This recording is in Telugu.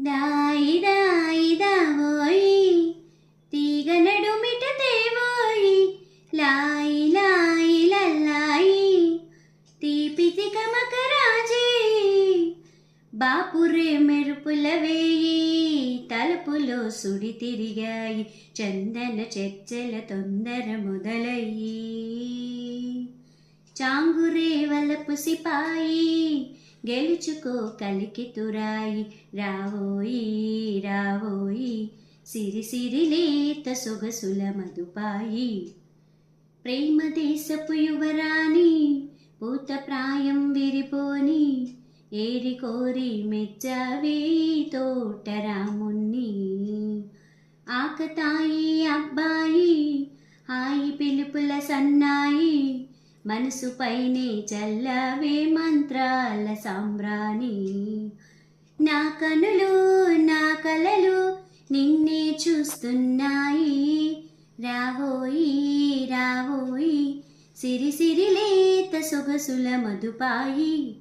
దాయి తీగ నడుమిట తేవోయి లాయి లాయి లల్లాయి తీపితి కమకరాజీ బాపురే మెరుపుల వేయి తలుపులో సుడి తిరిగాయి చందన చర్చల తొందర మొదలయ్యి. చాంగురే వలపు సిపాయి గెలుచుకో కలికి తురాయి. రావోయి రావోయి సిరి సిరిలేత సొగసుల మధుపాయి. ప్రేమ దేశపు యువరాణి పూత ప్రాయం విరిపోని. ఏరి కోరి మెచ్చవే తోటరామున్ని ఆకతాయి అబ్బాయి హాయి పిలుపుల సన్నాయి. మనసుపైనే చల్లవే మంత్రాల సాంబ్రాణి. నా కనులు నా కలలు నిన్నే చూస్తున్నాయి. రావోయి రావోయి సిరి సిరి లేత సొగసుల మధుపాయి.